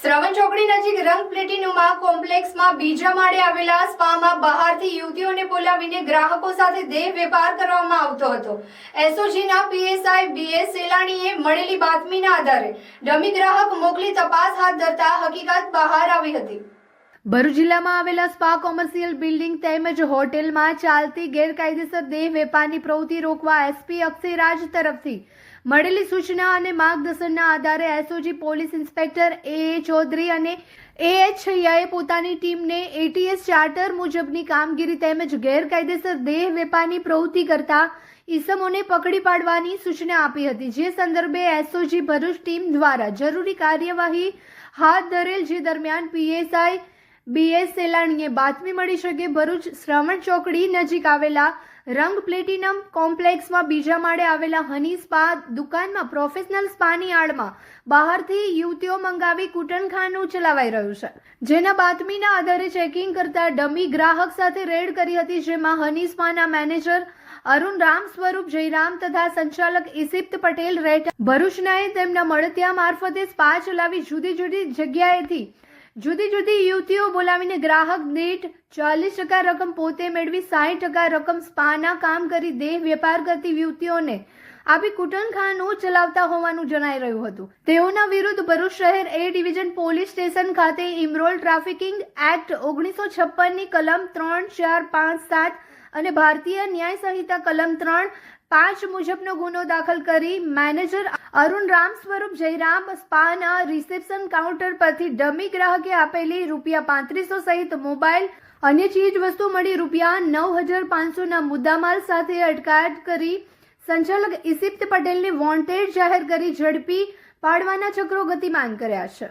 શ્રવણ ચોકડી નજીક રંગ પ્લેટિનુમાં કોમ્પ્લેક્સમાં બીજા માળે આવેલા સ્પામાં બહારથી યુવતીઓને બોલાવીને ગ્રાહકો સાથે દેહ વેપાર કરવામાં આવતો હતો. એસઓજીના પીએસઆઈ બીએસ સેલાણીએ મળેલી બાતમીના આધારે ડમી ગ્રાહક મોકલી તપાસ હાથ ધરતા હકીકત બહાર આવી હતી. ભરૂચ જિલ્લામાં આવેલા સ્પા કોમર્શિયલ બિલ્ડિંગ તેમજ હોટેલમાં ચાલતી ગેરકાયદેસર દેહ વેપારની પ્રવૃત્તિ રોકવા એસપી અક્ષયરાજ તરફથી મળેલી સૂચના અને માર્ગદર્શનના આધારે SOG police inspector A Chaudhary અને એ એચ પોતાની ટીમને એટીએસ ચાર્ટર મુજબની કામગીરી તેમજ ગેરકાયદેસર દેહ વેપારની પ્રવૃત્તિ કરતા ઈસમોને પકડી પાડવાની સૂચના આપી હતી. જે સંદર્ભે એસઓજી ભરૂચ ટીમ દ્વારા જરૂરી કાર્યવાહી હાથ ધરેલ જે દરમિયાન પીએસઆઈ બીએસ સેલાણીએ બાતમી મળી શકે ભરૂચ શ્રવણ ચોકડી નજીક આવેલા રંગ પ્લેટિનમ કોમ્પ્લેક્સમાં બીજા માળે આવેલા હની સ્પા દુકાનમાં પ્રોફેશનલ સ્પાની આડમાં બહારથી યુવતીઓ મંગાવી કૂટણખાનું ચલાવાઈ રહ્યું છે જેના બાતમીના આધારે ચેકિંગ કરતા ડમી ગ્રાહક સાથે રેડ કરી હતી, જેમાં હની સ્પાના મેનેજર અરુણ રામ સ્વરૂપ, જયરામ તથા સંચાલક ઇસિપ્ત પટેલ રેટ ભરૂચનાએ તેમના મળતિયા મારફતે સ્પા ચલાવી જુદી જુદી જગ્યાએથી જુદી જુદી યુવતીઓ બોલાવીને ગ્રાહક દીઠ ચાલીસ ટકા રકમ પોતે મેળવી સાઠ ટકા રકમ સ્પાના કામ કરી દેહ વેપાર કરતી યુવતીઓને આપી કુટનખાનું ચલાવતા હોવાનું જણાઈ રહ્યું હતું. તેઓના વિરુદ્ધ ભરૂચ શહેર એ ડિવિઝન પોલીસ સ્ટેશન ખાતે ઇમરોલ ટ્રાફિકિંગ એક્ટ ઓગણીસો છપ્પનની કલમ ત્રણ ચાર પાંચ સાત અને ભારતીય ન્યાય સંહિતા કલમ ત્રણ પાંચ મુજબનો ગુનો દાખલ કરી મેનેજર અરુણ રામ સ્વરૂપ જયરામ સ્પાના રિસેપ્શન કાઉન્ટર પરથી ડમી ગ્રાહકે આપેલી રૂપિયા પાંત્રીસો સહિત મોબાઈલ, અન્ય ચીજ વસ્તુ મળી રૂપિયા નવ હજાર પાંચસોના મુદ્દામાલ સાથે અટકાયત કરી સંચાલક ઇસિપ્ત પટેલને વોન્ટેડ જાહેર કરી ઝડપી પાડવાના ચક્રો ગતિમાન કર્યા છે.